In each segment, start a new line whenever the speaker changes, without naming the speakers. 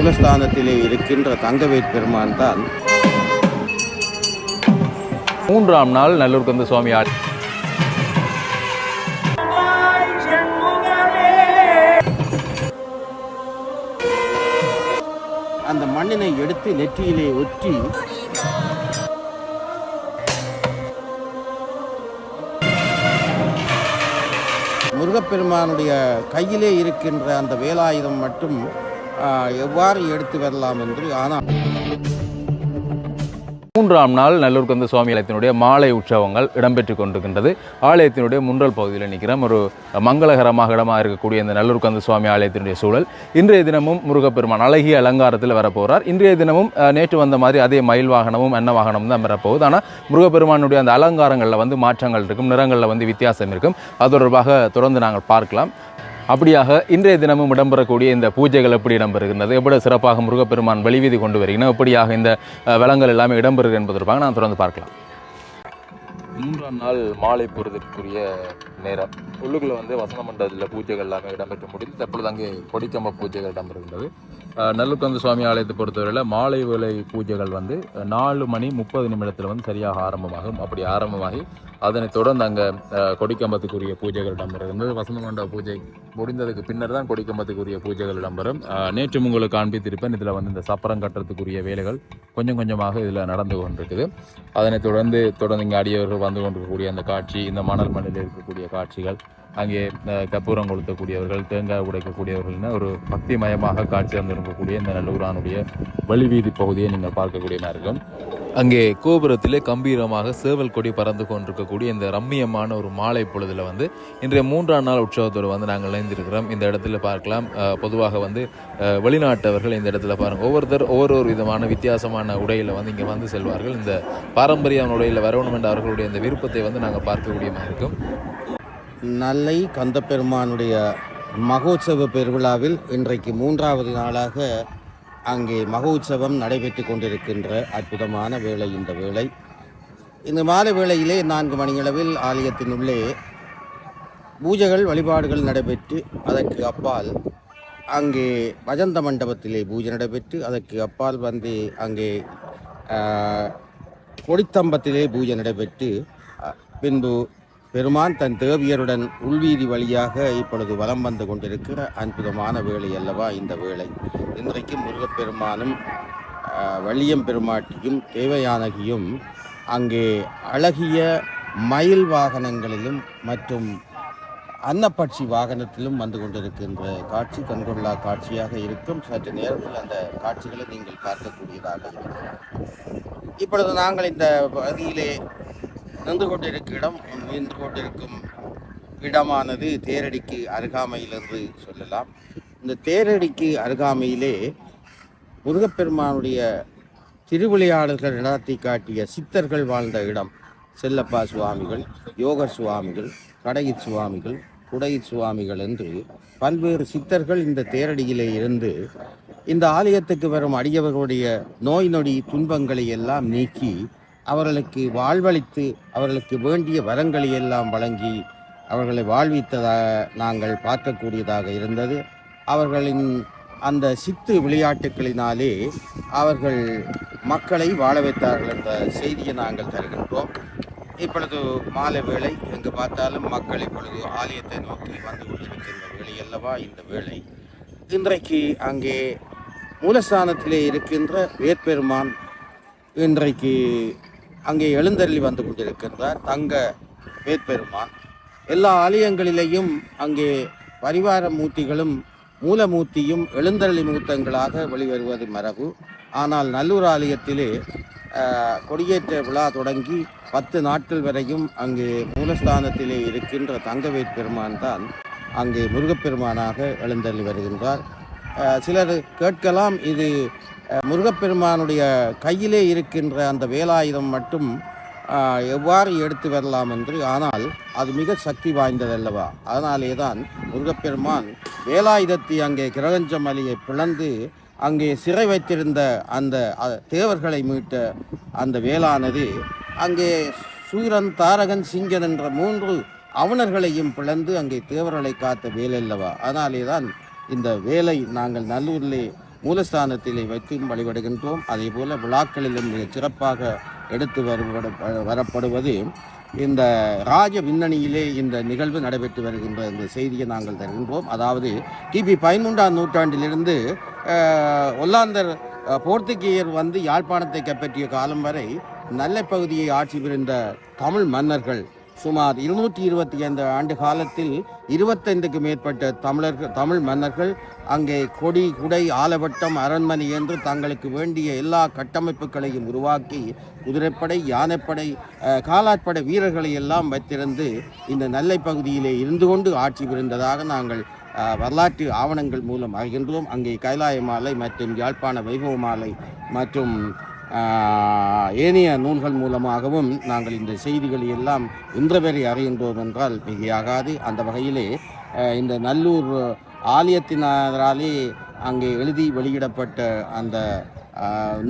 மூலஸ்தானத்திலே இருக்கின்ற தங்கவேற் பெருமான் தான்.
மூன்றாம் நாள் நல்லூர் கந்த சுவாமி ஆ-
அந்த மண்ணினை எடுத்து நெற்றியிலே ஒற்றி முருகப்பெருமானுடைய கையிலே இருக்கின்ற அந்த வேலாயுதம் மட்டும் எவ்வாறு எடுத்து வரலாம் என்று ஆனால்
மூன்றாம் நாள் நல்லூர் கந்த சுவாமி ஆலயத்தினுடைய மாலை உற்சவங்கள் இடம்பெற்று கொண்டிருக்கின்றது. ஆலயத்தினுடைய முன்றல் பகுதியில் நிற்கிறோம். ஒரு மங்களகரமாக இடமாக இருக்கக்கூடிய இந்த நல்லூர் கந்த சுவாமி ஆலயத்தினுடைய சூழல். இன்றைய தினமும் முருகப்பெருமான் அழகிய அலங்காரத்தில் வரப்போகிறார் இன்றைய தினமும் நேற்று வந்த மாதிரி அதே மயில் வாகனமும் அன்ன வாகனமும் தான் வரப்போகுது. ஆனால் முருகப்பெருமானுடைய அந்த அலங்காரங்களில் வந்து மாற்றங்கள் இருக்கும் நிறங்களில் வந்து வித்தியாசம் இருக்கும். அது தொடர்பாக தொடர்ந்து நாங்கள் பார்க்கலாம். அப்படியாக இன்றைய தினமும் இடம்பெறக்கூடிய இந்த பூஜைகள் எப்படி இடம்பெறுகின்றது? எப்படி சிறப்பாக முருகப்பெருமான் வெளிவீதி கொண்டு வருகிறோம் எப்படியாக இந்த வளங்கள் எல்லாமே இடம்பெறுகிறது என்பதற்காக நான் தொடர்ந்து பார்க்கலாம். மூன்றாம் நாள் மாலை பொறுதற்குரிய நேரம். உள்ளுக்குள்ள வந்து வசந்த மண்டலத்தில் பூஜைகள் எல்லாமே இடம்பெற்று முடிந்து தற்பொழுது அங்கே கொடிக்கம்ப பூஜைகள் இடம்பெறுகின்றது. நல்லுக்கந்த சுவாமி ஆலயத்தை பொறுத்தவரையில் மாலை வேலை பூஜைகள் வந்து நாலு மணி முப்பது நிமிடத்தில் வந்து சரியாக ஆரம்பமாகும். அப்படி ஆரம்பமாகி அதனைத் தொடர்ந்து அங்கே கொடிக்கம்பத்துக்குரிய பூஜைகள் இடம்பெறும். வசந்த மண்டப பூஜை முடிந்ததுக்கு பின்னர் தான் கொடிக்கம்பத்துக்குரிய பூஜைகள் இடம்பெறும். நேற்று உங்களுக்கு காண்பித்திருப்பேன் இதில் வந்து இந்த சப்பரம் கட்டுறதுக்குரிய வேலைகள் கொஞ்சம் கொஞ்சமாக இதில் நடந்து கொண்டிருக்குது. அதனைத் தொடர்ந்து தொடர்ந்து இங்கே அடியவர்கள் வந்து கொண்டிருக்கக்கூடிய அந்த காட்சி இந்த மணல் மண்ணில் இருக்கக்கூடிய காட்சிகள் அங்கே கற்பூரம் கொளுத்தக்கூடியவர்கள் தேங்காய் உடைக்கக்கூடியவர்கள்னு ஒரு பக்திமயமாக காட்சி அமைந்திருக்கக்கூடிய இந்த நல்லூரானுடைய வழிவீதி பகுதியை நீங்கள் பார்க்கக்கூடியமாக இருக்கும் அங்கே கோபுரத்திலே கம்பீரமாக சேவல் கொடி பறந்து கொண்டிருக்கக்கூடிய இந்த ரம்மியமான ஒரு மாலை பொழுதில் வந்து இன்றைய மூன்றாம் நாள் உற்சவத்தோடு வந்து நாங்கள் இணைந்திருக்கிறோம். இந்த இடத்துல பார்க்கலாம். பொதுவாக வந்து வெளிநாட்டவர்கள் இந்த இடத்துல பாருங்க. ஒவ்வொருத்தர் ஒவ்வொரு ஒரு விதமான வித்தியாசமான உடையில் வந்து இங்கே வந்து செல்வார்கள். இந்த பாரம்பரிய உடையில் வரணும் என்ற அவர்களுடைய இந்த விருப்பத்தை வந்து நாங்கள் பார்க்கக்கூடியமாக இருக்கும்
நல்லை கந்தப்பெருமானுடைய மகோத்சவ பெருவிழாவில் இன்றைக்கு மூன்றாவது நாளாக அங்கே மகோத்சவம் நடைபெற்று கொண்டிருக்கின்ற அற்புதமான வேளை இந்த வேளை. இந்த மாலை வேளையிலே நான்கு மணியளவில் ஆலயத்தினுள்ளே பூஜைகள் வழிபாடுகள் நடைபெற்று அதற்கு அப்பால் அங்கே வஜந்த மண்டபத்திலே பூஜை நடைபெற்று அதற்கு அப்பால் வந்து அங்கே கொடித்தம்பத்திலே பூஜை நடைபெற்று பின்பு பெருமான் தன் தேவியருடன் உள்வீதி வழியாக இப்பொழுது வலம் வந்து கொண்டிருக்கிற அற்புதமான வேலை அல்லவா இந்த வேலை இன்றைக்கு முருகப்பெருமானும் வள்ளியம் பெருமாட்டியும் தேவயானகியும் அங்கே அழகிய மயில் வாகனங்களிலும் மற்றும் அன்னப்பட்சி வாகனத்திலும் வந்து கொண்டிருக்கின்ற காட்சி கண்கொள்ளா காட்சியாக இருக்கும். சற்று நேரத்தில் அந்த காட்சிகளை நீங்கள் பார்க்கக்கூடியதாக இருக்கும். இப்பொழுது நாங்கள் இந்த பகுதியிலே நின்று கொண்டிருக்கும் இடம் நின்று கொண்டிருக்கும் இடமானது தேரடிக்கு அருகாமையில் என்று சொல்லலாம். இந்த தேரடிக்கு அருகாமையிலே முருகப்பெருமானுடைய திருவிளையாடல்கள் நடத்தி காட்டிய சித்தர்கள் வாழ்ந்த இடம் செல்லப்பா சுவாமிகள் யோகர் சுவாமிகள் கடையிற் சுவாமிகள் குடையிற் சுவாமிகள் என்று பல்வேறு சித்தர்கள் இந்த தேரடியிலே இருந்து இந்த ஆலயத்துக்கு வரும் அடியவர்களுடைய நோய் நொடி துன்பங்களை எல்லாம் நீக்கி அவர்களுக்கு வாழ்வளித்து அவர்களுக்கு வேண்டிய வரங்களை எல்லாம் வழங்கி அவர்களை வாழ்வித்ததாக நாங்கள் பார்க்கக்கூடியதாக இருந்தது. அவர்களின் அந்த சித்து விளையாட்டுகளினாலே அவர்கள் மக்களை வாழ வைத்தார்கள் என்ற செய்தியை நாங்கள் தருகின்றோம். இப்பொழுது மாலை வேளை எங்கு பார்த்தாலும் மக்கள் இப்பொழுது ஆலயத்தை நோக்கி வந்து கொண்டிருக்கின்ற வேலை அல்லவா இந்த வேலை இன்றைக்கு அங்கே மூலஸ்தானத்திலே இருக்கின்ற வேற்பெருமான் இன்றைக்கு அங்கே எழுந்தருளி வந்து கொண்டிருக்கின்றார் தங்க வேட்பெருமான் எல்லா ஆலயங்களிலேயும் அங்கே பரிவார மூர்த்திகளும் மூலமூர்த்தியும் எழுந்தருளி மூர்த்தங்களாக வெளிவருவது மரபு. ஆனால் நல்லூர் ஆலயத்திலே கொடியேற்ற விழா தொடங்கி பத்து நாட்கள் வரையும் அங்கே மூலஸ்தானத்திலே இருக்கின்ற தங்கவேட் பெருமான் தான் அங்கே முருகப்பெருமானாக எழுந்தருளி வருகின்றார். சிலர் கேட்கலாம் இது முருகப்பெருமானுடைய கையிலே இருக்கின்ற அந்த வேலாயுதம் மட்டும் எவ்வாறு எடுத்து வரலாம் என்று ஆனால் அது மிக சக்தி வாய்ந்ததல்லவா? அதனாலே தான் முருகப்பெருமான் வேலாயுதத்தை அங்கே கிரகஞ்சமலியை பிளந்து அங்கே சிறை வைத்திருந்த அந்த தேவர்களை மீட்ட அந்த வேலானது அங்கே சூரன் தாரகன் சிங்கன் என்ற மூன்று அவுணர்களையும் பிளந்து அங்கே தேவர்களை காத்த வேலல்லவா? அதனாலே தான் இந்த வேலை நாங்கள் நல்லூரிலே மூலஸ்தானத்திலே வைத்தும் வழிபடுகின்றோம். அதே போல விழாக்களிலும் மிக சிறப்பாக எடுத்து வரப்படுவது இந்த ராஜ பின்னணியிலே இந்த நிகழ்வு நடைபெற்று வருகின்ற இந்த செய்தியை நாங்கள் தருகின்றோம். அதாவது கிபி பதிமூன்றாம் நூற்றாண்டிலிருந்து ஒல்லாந்தர் போர்த்துகீயர் வந்து யாழ்ப்பாணத்தை கைப்பற்றிய காலம் வரை நல்ல பகுதியை ஆட்சி புரிந்த தமிழ் மன்னர்கள் சுமார் இருநூற்றி இருபத்தி ஐந்து ஆண்டு காலத்தில் இருபத்தைந்துக்கு மேற்பட்ட தமிழர்கள் தமிழ் மன்னர்கள் அங்கே கொடி குடை ஆலவட்டம் அரண்மனை என்று தங்களுக்கு வேண்டிய எல்லா கட்டமைப்புகளையும் உருவாக்கி குதிரைப்படை யானைப்படை காலாட்படை வீரர்களை எல்லாம் வைத்திருந்து இந்த நெல்லை பகுதியிலே இருந்து கொண்டு ஆட்சி புரிந்ததாக நாங்கள் வரலாற்று ஆவணங்கள் மூலம் அறிகின்றோம். அங்கே கைலாய மாலை மற்றும் யாழ்ப்பாண வைபவ மாலை மற்றும் ஏனைய நூல்கள் மூலமாகவும் நாங்கள் இந்த செய்திகளை எல்லாம் இன்று வரை அறிகின்றோம் என்றால் மிகையாகாது. அந்த வகையிலே இந்த நல்லூர் ஆலயத்தினராலே அங்கே எழுதி வெளியிடப்பட்ட அந்த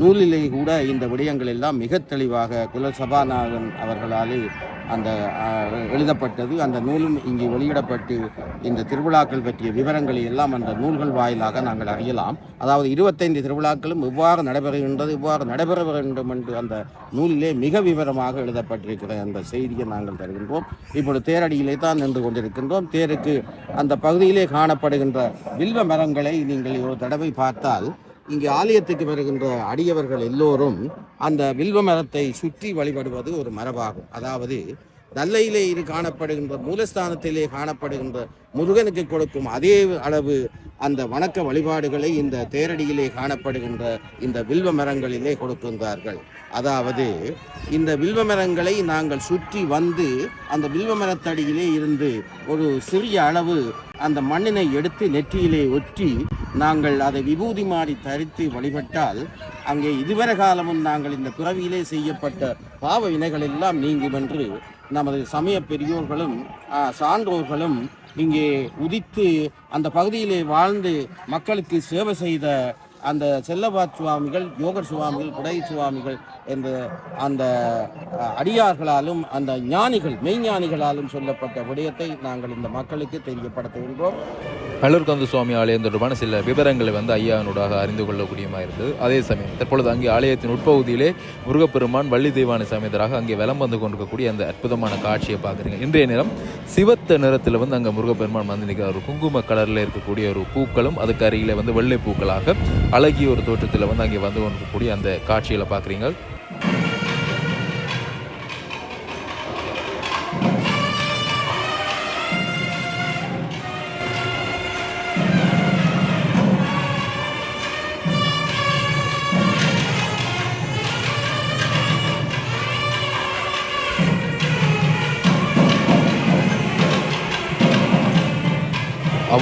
நூலிலே கூட இந்த விடயங்கள் எல்லாம் மிக தெளிவாக குலசபாநாதன் அவர்களாலே அந்த எழுதப்பட்டது. அந்த நூலும் இங்கே வெளியிடப்பட்டு இந்த திருவிழாக்கள் பற்றிய விவரங்களை எல்லாம் அந்த நூல்கள் வாயிலாக நாங்கள் அறியலாம். அதாவது இருபத்தைந்து திருவிழாக்களும் இவ்வாறு நடைபெறுகின்றது இவ்வாறு நடைபெற வேண்டும் என்று அந்த நூலிலே மிக விவரமாக எழுதப்பட்டிருக்கிற அந்த செய்தியை நாங்கள் தருகின்றோம். இப்பொழுது தேரடியிலே தான் நின்று கொண்டிருக்கின்றோம். தேருக்கு அந்த பகுதியிலே காணப்படுகின்ற வில்வ மரங்களை நீங்கள் ஒரு தடவை பார்த்தால் இங்கே ஆலயத்துக்கு வருகின்ற அடியவர்கள் எல்லோரும் அந்த வில்வ மரத்தை சுற்றி வழிபடுவது ஒரு மரபாகும். அதாவது நல்லையிலே இரு காணப்படுகின்ற மூலஸ்தானத்திலே காணப்படுகின்ற முருகனுக்கு கொடுக்கும் அதே அளவு அந்த வணக்க வழிபாடுகளை இந்த தேரடியிலே காணப்படுகின்ற இந்த வில்வ மரங்களிலே கொடுக்கின்றார்கள். அதாவது இந்த வில்வ மரங்களை நாங்கள் சுற்றி வந்து அந்த வில்வ மரத்தடியிலே இருந்து ஒரு சிறிய அளவு அந்த மண்ணினை எடுத்து நெற்றியிலே ஒற்றி நாங்கள் அதை விபூதி மாடி தரித்து வழிபட்டால் அங்கே இதுவரை காலமும் நாங்கள் இந்த பிறவியிலே செய்யப்பட்ட பாவ வினைகள் எல்லாம் நீங்கும் என்று நமது சமய பெரியோர்களும் சான்றோர்களும் இங்கே உதித்து அந்த பகுதியிலே வாழ்ந்து மக்களுக்கு சேவை செய்த அந்த செல்லபாத் சுவாமிகள் யோகர் சுவாமிகள் குடை சுவாமிகள் என்ற அந்த அடியார்களாலும் அந்த ஞானிகள் மெய்ஞானிகளாலும் சொல்லப்பட்ட விடயத்தை நாங்கள் இந்த மக்களுக்கு தெரியப்படுத்துகின்றோம்.
கல்லூர்கந்து சுவாமி ஆலயம் தொடர்பான சில விவரங்களை வந்து ஐயாவினூடாக அறிந்து கொள்ளக்கூடியமாக இருந்தது. அதே சமயம் தற்பொழுது அங்கே ஆலயத்தின் உட்பகுதியிலே முருகப்பெருமான் வள்ளி தெய்வானை சமேதராக அங்கே வலம் வந்து கொண்டிருக்கக்கூடிய அந்த அற்புதமான காட்சியை பார்க்குறீங்க இன்றைய நேரம் சிவத்த நிறத்தில் வந்து அங்கே முருகப்பெருமான் வந்து நிற்கிற ஒரு குங்கும கலரில் இருக்கக்கூடிய ஒரு பூக்களும் அதுக்கு அருகில் வந்து வெள்ளை பூக்களாக அழகிய ஒரு தோற்றத்தில் வந்து அங்கே வந்து கொண்டிருக்கக்கூடிய அந்த காட்சிகளை பார்க்குறீங்க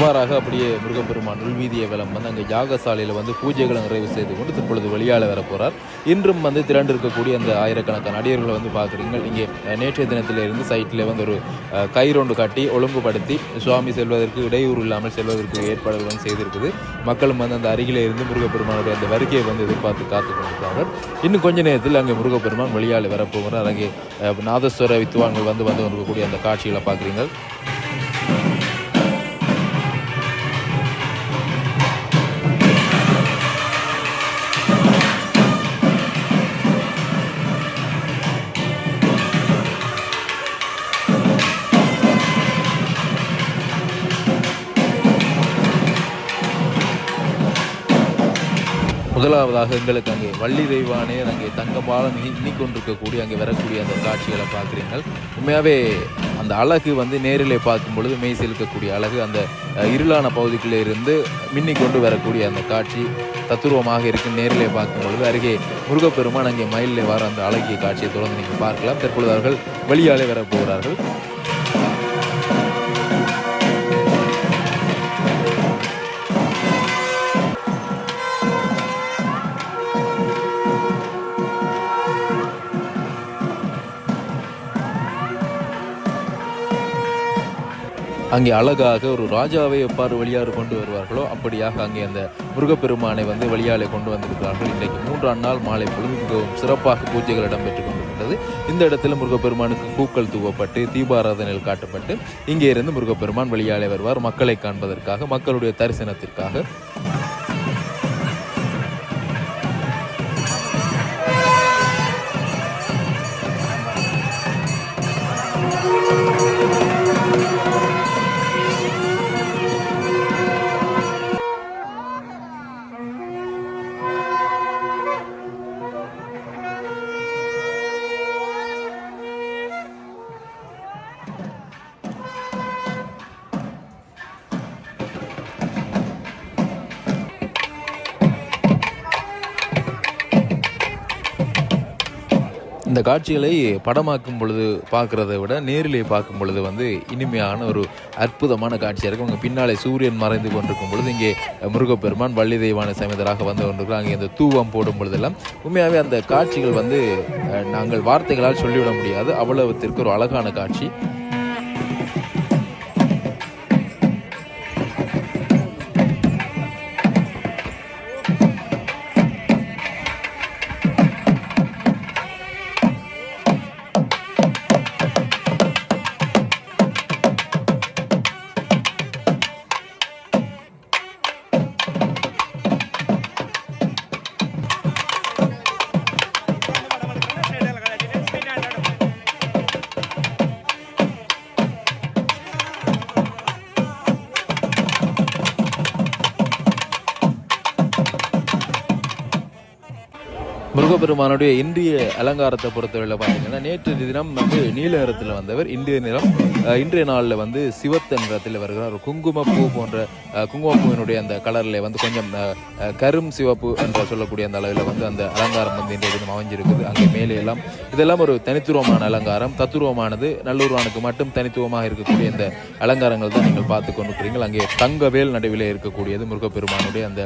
இவ்வாறாக அப்படியே முருகப்பெருமான் உள்வீதிய வலம் வந்து அங்கே யாகசாலையில் வந்து பூஜைகளை நிறைவு செய்து கொண்டு தற்பொழுது வெளியால் வர போகிறார் இன்றும் வந்து திரண்டு இருக்கக்கூடிய அந்த ஆயிரக்கணக்கான அடியர்களை வந்து பார்க்குறீங்க இங்கே நேற்றைய தினத்திலிருந்து சைட்டில் வந்து ஒரு அஹ், கயிறொண்டு ஒழுங்குபடுத்தி சுவாமி செல்வதற்கு இடையூறு இல்லாமல் செல்வதற்கு ஏற்பாடுகள் வந்து செய்திருக்குது. மக்களும் வந்து அந்த அருகிலே இருந்து முருகப்பெருமானுடைய அந்த வருகையை வந்து எதிர்பார்த்து காத்து கொண்டிருக்கிறார்கள். இன்னும் கொஞ்ச நேரத்தில் அங்கே முருகப்பெருமான் வெளியால் வரப்போகிறார். அங்கே நாதஸ்வர வித்துவான்கள் வந்து வந்து இருக்கக்கூடிய அந்த காட்சிகளை பார்க்குறீங்க மூன்றாவதாக எங்களுக்கு அங்கே வள்ளி தெய்வானே அங்கே தங்கபாலம் எண்ணிக்கொண்டிருக்கக்கூடிய அங்கே வரக்கூடிய அந்த காட்சிகளை பார்க்குறீங்கள் உண்மையாகவே அந்த அழகு வந்து நேரிலே பார்க்கும் பொழுது மெய் செலுக்கக்கூடிய அழகு அந்த இருளான பகுதிக்குள்ளே இருந்து மின்னிக் கொண்டு வரக்கூடிய அந்த காட்சி தத்துருவமாக இருக்கும் நேரிலே பார்க்கும் பொழுது. அருகே முருகப்பெருமான் அங்கே மயிலில் வர அந்த அழகிய காட்சியை தொடர்ந்து நீங்கள் பார்க்கலாம். தற்பொழுது அவர்கள் வெளியாலே வர போகிறார்கள். அங்கே அழகாக ஒரு ராஜாவை எவ்வாறு வெளியாறு கொண்டு வருவார்களோ அப்படியாக அங்கே அந்த முருகப்பெருமானை வந்து வெளியாலே கொண்டு வந்திருக்கிறார்கள். இன்றைக்கு மூன்றாம் நாள் மாலை பொழுது மிகவும் சிறப்பாக பூஜைகள் இடம்பெற்றுக் கொண்டிருக்கின்றது இந்த இடத்துல முருகப்பெருமானுக்கு பூக்கள் தூவப்பட்டு தீபாராதனையில் காட்டப்பட்டு இங்கே இருந்து முருகப்பெருமான் வெளியாலே வருவார். மக்களை காண்பதற்காக மக்களுடைய தரிசனத்திற்காக. காட்சிகளை படமாக்கும் பொழுது பார்க்குறத விட நேரிலே பார்க்கும் பொழுது வந்து இனிமையான ஒரு அற்புதமான காட்சியாக இருக்கும். உங்கள் பின்னாலே சூரியன் மறைந்து கொண்டிருக்கும் பொழுது இங்கே முருகப்பெருமான் வள்ளி தெய்வான சமேதராக வந்து கொண்டிருக்கிறோம் அங்கே இந்த தூவம் போடும் பொழுதெல்லாம் உண்மையாகவே அந்த காட்சிகள் வந்து நாங்கள் வார்த்தைகளால் சொல்லிவிட முடியாது. அவ்வளவுத்திற்கு ஒரு அழகான காட்சி. முருகப்பெருமானுடைய இன்றைய அலங்காரத்தை பொறுத்தவரையில் பார்த்தீங்கன்னா நேற்று தினம் வந்து நீல நிறத்தில் வந்தவர் இன்றைய நிறம் இன்றைய நாளில் வந்து சிவத்த நிறத்தில் வருகிறார். குங்குமப்பூ போன்ற குங்குமப்பூவினுடைய அந்த கலரில் வந்து கொஞ்சம் கரும் சிவப்பு என்று சொல்லக்கூடிய அந்த அளவில் வந்து அந்த அலங்காரம் வந்து இன்றைய தினம் அமைஞ்சிருக்குது. அங்கே மேலே எல்லாம் இதெல்லாம் ஒரு தனித்துவமான அலங்காரம். தத்துருவமானது நல்லூர்வானுக்கு மட்டும் தனித்துவமாக இருக்கக்கூடிய இந்த அலங்காரங்கள் தான் நீங்கள் பார்த்து கொண்டிருக்கிறீர்கள். அங்கே தங்கவேல் நடுவிலே இருக்கக்கூடியது முருகப்பெருமானுடைய அந்த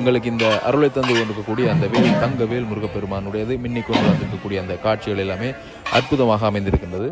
உங்களுக்கு எங்களுக்கு இந்த அருளை தந்து கொண்டிருக்கக்கூடிய அந்த வேல் தங்கவேல் முருகப்பெருமானுடையது. மின்னிக் கொண்டு வந்திருக்கக்கூடிய அந்த காட்சிகள் எல்லாமே அற்புதமாக அமைந்திருக்கின்றது.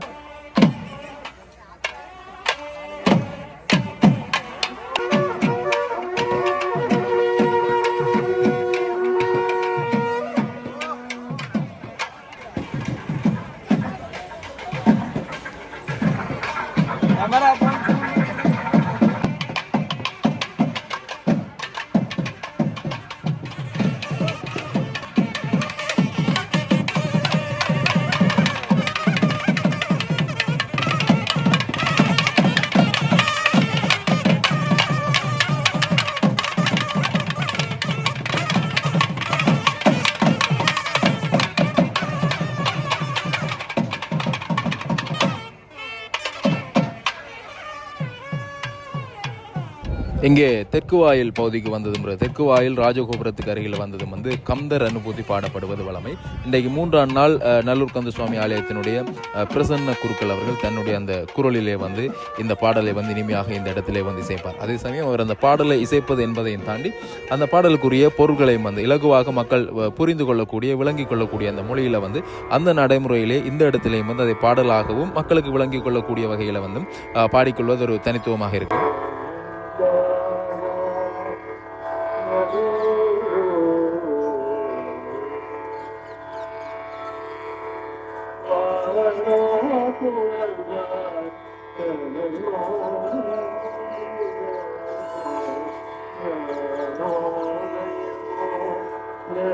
இங்கே தெற்கு வாயில் பகுதிக்கு வந்ததும் தெற்கு வாயில் ராஜகோபுரத்துக்கு அருகில் வந்ததும் வந்து கந்தர் அனுபூதி பாடப்படுவது வழமை. இன்றைக்கு மூன்றாம் நாள் அஹ், நல்லூர் கந்த சுவாமி ஆலயத்தினுடைய அஹ், பிரசன்ன குருக்கள் அவர்கள் தன்னுடைய அந்த குரலிலே வந்து இந்த பாடலை வந்து இனிமையாக இந்த இடத்திலே வந்து இசைப்பார். அதே சமயம் அவர் அந்த பாடலை இசைப்பது என்பதையும் தாண்டி அந்த பாடலுக்குரிய பொருட்களையும் வந்து இலகுவாக மக்கள் புரிந்து கொள்ளக்கூடிய விளங்கிக் கொள்ளக்கூடிய அந்த மொழியில் வந்து அந்த நடைமுறையிலே இந்த இடத்திலேயும் வந்து அதை பாடலாகவும் மக்களுக்கு விளங்கிக் கொள்ளக்கூடிய வகையில் வந்து அஹ், பாடிக்கொள்வது ஒரு தனித்துவமாக இருக்கும்.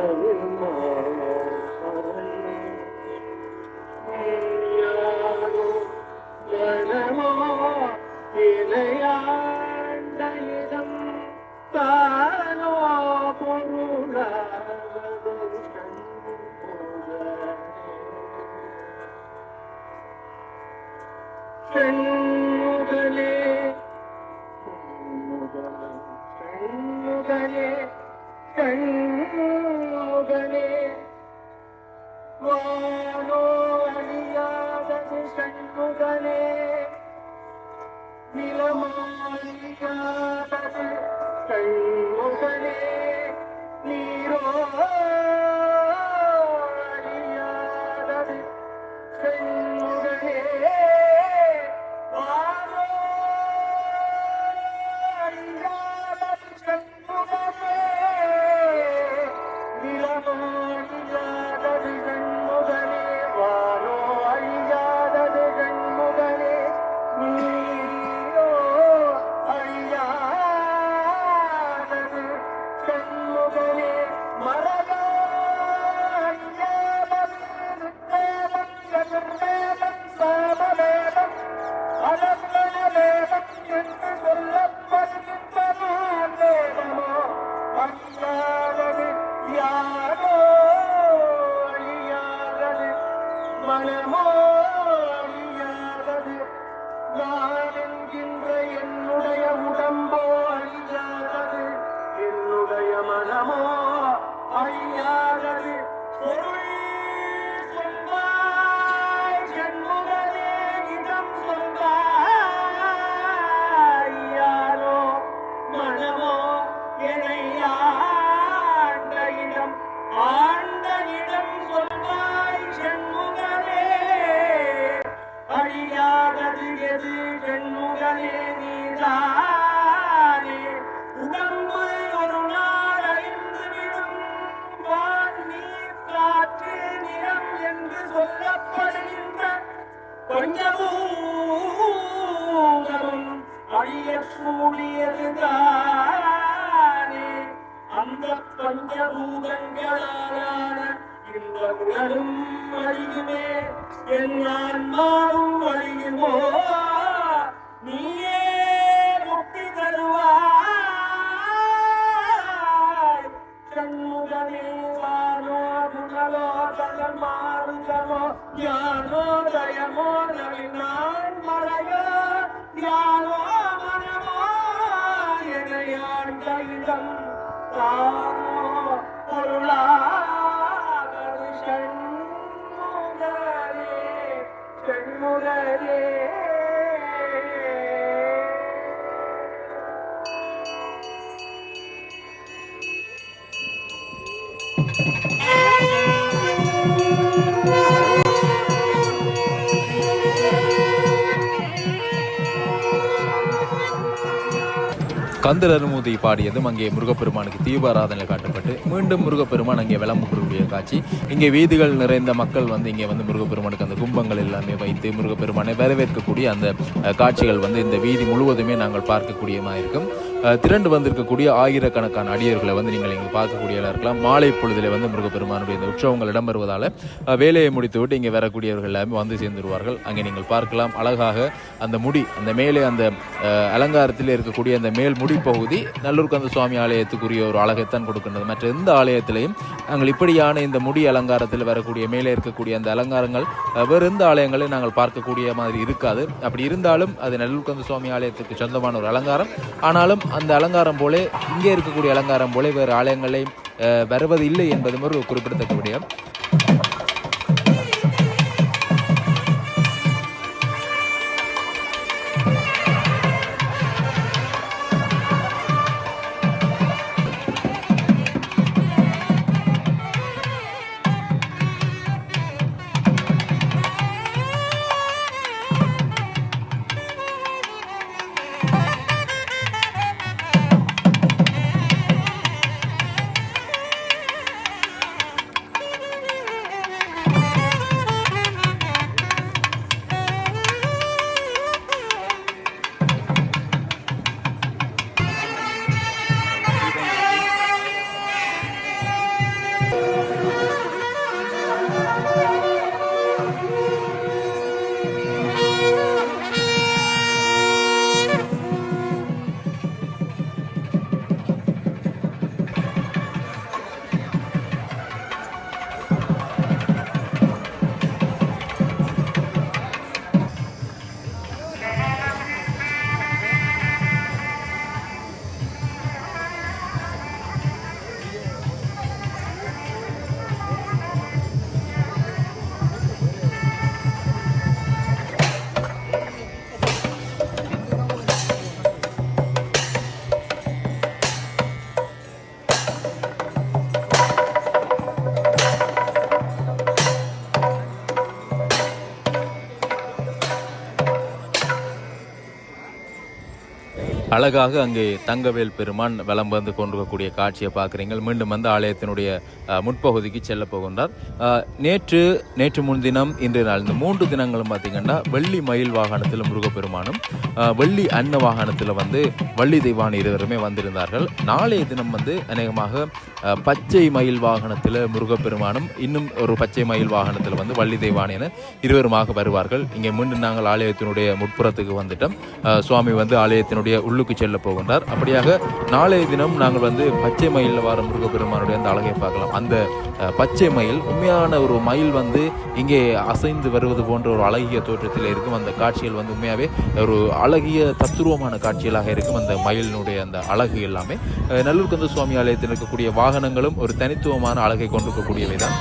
Oh. God. মানের মন। மாறியதுதானே அந்த பஞ்சபூதங்களான இந்த உடலும் வழியுமே என் ஆன்மாவும் வழியுமோ சண்முகரே
கந்தர் அனுமதி பாடியதும் அங்கே முருகப்பெருமானுக்கு தீபாராதனை காட்டப்பட்டு மீண்டும் முருகப்பெருமான் அங்கே விளம்பக்கூடிய காட்சி. இங்கே வீதிகள் நிறைந்த மக்கள் வந்து இங்கே வந்து முருகப்பெருமானுக்கு அந்த கும்பங்கள் எல்லாமே வைத்து முருகப்பெருமானை வரவேற்கக்கூடிய அந்த காட்சிகள் வந்து இந்த வீதி முழுவதுமே நாங்கள் பார்க்கக்கூடியமாக இருக்கும். திரண்டு வந்திருக்கக்கூடிய ஆயிரக்கணக்கான அடியர்களை வந்து நீங்கள் இங்கே பார்க்கக்கூடியதாக இருக்கலாம். மாலை பொழுதில் வந்து முருகப்பெருமானுடைய இந்த உற்சவங்கள் இடம்பெறுவதால் வேலையை முடித்துவிட்டு இங்கே வரக்கூடியவர்கள் எல்லாமே வந்து சேர்ந்துருவார்கள். அங்கே நீங்கள் பார்க்கலாம் அழகாக அந்த முடி அந்த மேலே அந்த அலங்காரத்தில் இருக்கக்கூடிய அந்த மேல் முடி பகுதி நல்லூர்கந்த சுவாமி ஆலயத்துக்குரிய ஒரு அழகைத்தான் கொடுக்கின்றது. மற்ற எந்த ஆலயத்திலையும் நாங்கள் இப்படியான இந்த முடி அலங்காரத்தில் வரக்கூடிய மேலே இருக்கக்கூடிய அந்த அலங்காரங்கள் வேறு எந்த ஆலயங்களையும் நாங்கள் பார்க்கக்கூடிய மாதிரி இருக்காது. அப்படி இருந்தாலும் அது நல்லூர்கந்த சுவாமி ஆலயத்துக்கு சொந்தமான ஒரு அலங்காரம். ஆனாலும் அந்த அலங்காரம் போலே இங்கே இருக்கக்கூடிய அலங்காரம் போலே வேறு ஆலயங்களை வருவது இல்லை என்பதும் ஒரு குறிப்பிடத்தக்க விடயம். அழகாக அங்கே தங்கவேல் பெருமான் வலம் வந்து கொண்டிருக்கக்கூடிய காட்சியை பார்க்குறீங்க மீண்டும் வந்து ஆலயத்தினுடைய முற்பகுதிக்கு செல்ல போகின்றார். நேற்று நேற்று முன்தினம் இன்றைய நாள் இந்த மூன்று தினங்களும் பார்த்தீங்கன்னா வெள்ளி மயில் வாகனத்தில் முருகப்பெருமானும் வெள்ளி அன்ன வாகனத்தில் வந்து வள்ளி தெய்வான் இருவருமே வந்திருந்தார்கள். நாளைய தினம் வந்து அநேகமாக பச்சை மயில் வாகனத்தில் முருகப்பெருமானும் இன்னும் ஒரு பச்சை மயில் வாகனத்தில் வந்து வள்ளி தெய்வான் என இருவருமாக வருவார்கள். இங்கே மீண்டும் நாங்கள் ஆலயத்தினுடைய முற்புறத்துக்கு வந்துட்டோம். சுவாமி வந்து ஆலயத்தினுடைய ஊருக்கு செல்ல போகின்றார். அப்படியாக நாளைய தினம் நாங்கள் வந்து பச்சை மயிலில் வர முருகப்பெருமானுடைய அந்த அழகை பார்க்கலாம். அந்த பச்சை மயில் உண்மையான ஒரு மயில் வந்து இங்கே அசைந்து வருவது போன்ற ஒரு அழகிய தோற்றத்தில் இருக்கும். அந்த காட்சிகள் வந்து உண்மையாகவே ஒரு அழகிய தத்துருவமான காட்சிகளாக இருக்கும். அந்த மயிலினுடைய அந்த அழகு எல்லாமே. அஹ், நல்லூர் கந்த சுவாமி ஆலயத்தில் இருக்கக்கூடிய வாகனங்களும் ஒரு தனித்துவமான அழகை கொண்டிருக்கக்கூடியவை தான்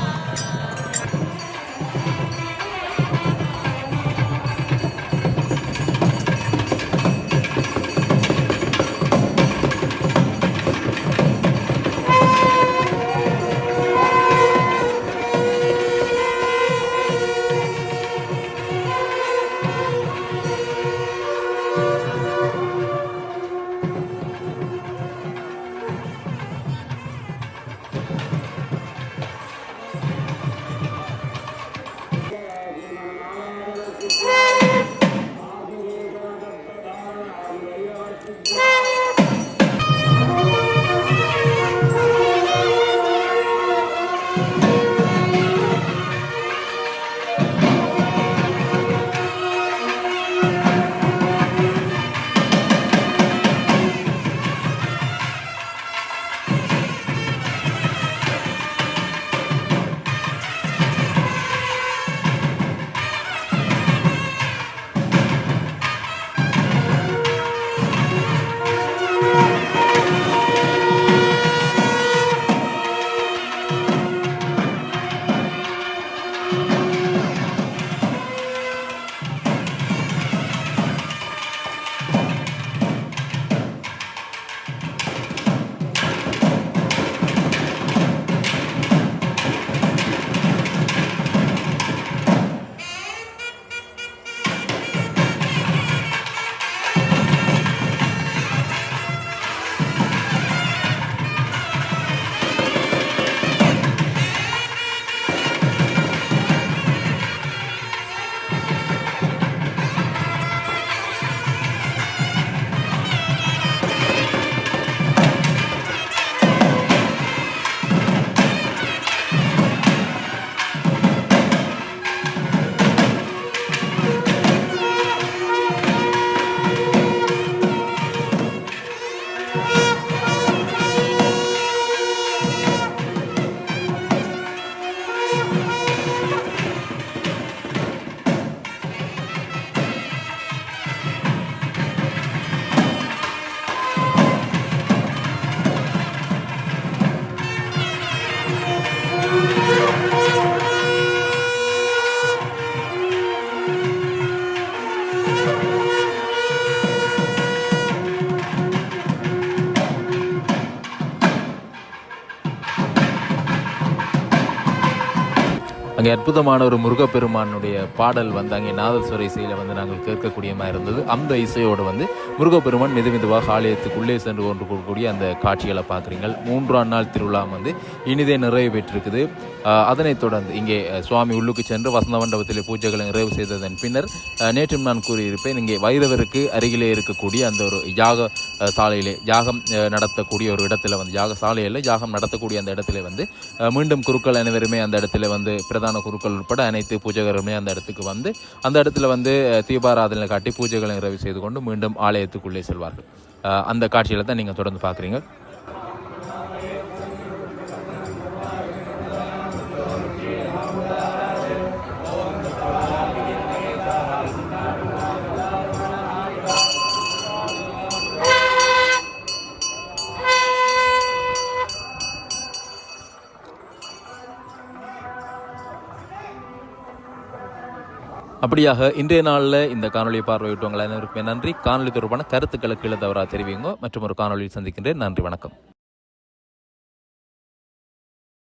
அங்கே அற்புதமான ஒரு முருகப்பெருமானுடைய பாடல் வந்து அங்கே நாதஸ்வர இசையில் வந்து நாங்கள் கேட்கக்கூடியமாக இருந்தது. அந்த இசையோடு வந்து முருகப்பெருமான் மெது மெதுவாக ஆலயத்துக்குள்ளே சென்று கொண்டு போகக்கூடிய அந்த காட்சிகளை பார்க்குறீங்க மூன்றாம் நாள் திருவிழா வந்து இனிதே நிறைவு பெற்றிருக்குது. அதனைத் தொடர்ந்து இங்கே சுவாமி உள்ளுக்கு சென்று வசந்த மண்டபத்தில் பூஜைகளை நிறைவு செய்ததன் பின்னர் நேற்றும் நான் கூறியிருப்பேன் இங்கே வைரவருக்கு அருகிலே இருக்கக்கூடிய அந்த ஒரு யாக சாலையிலே யாகம் நடத்தக்கூடிய ஒரு இடத்துல வந்து யாக சாலையில் யாகம் நடத்தக்கூடிய அந்த இடத்துல வந்து மீண்டும் குருக்கள் அனைவருமே அந்த இடத்துல வந்து பிரதான குருக்கள் உட்பட அனைத்து பூஜகர்களுமே அந்த இடத்துக்கு வந்து அந்த இடத்துல வந்து தீபாராதனை காட்டி பூஜைகளை நிறைவு செய்து கொண்டு மீண்டும் ஆலயத்துக்குள்ளே செல்வார்கள். அந்த காட்சியில் தான் நீங்கள் தொடர்ந்து பார்க்குறீங்க. அப்படியாக இன்றைய நாளில் இந்த காணொலியை பார்வையிட்டவங்கள் அனைவருக்குமே நன்றி. காணொலி தொடர்பான கருத்துக்களை கீழே தவறாக தெரிவிங்க. மற்றும் ஒரு காணொலியில் சந்திக்கின்றேன். நன்றி வணக்கம்.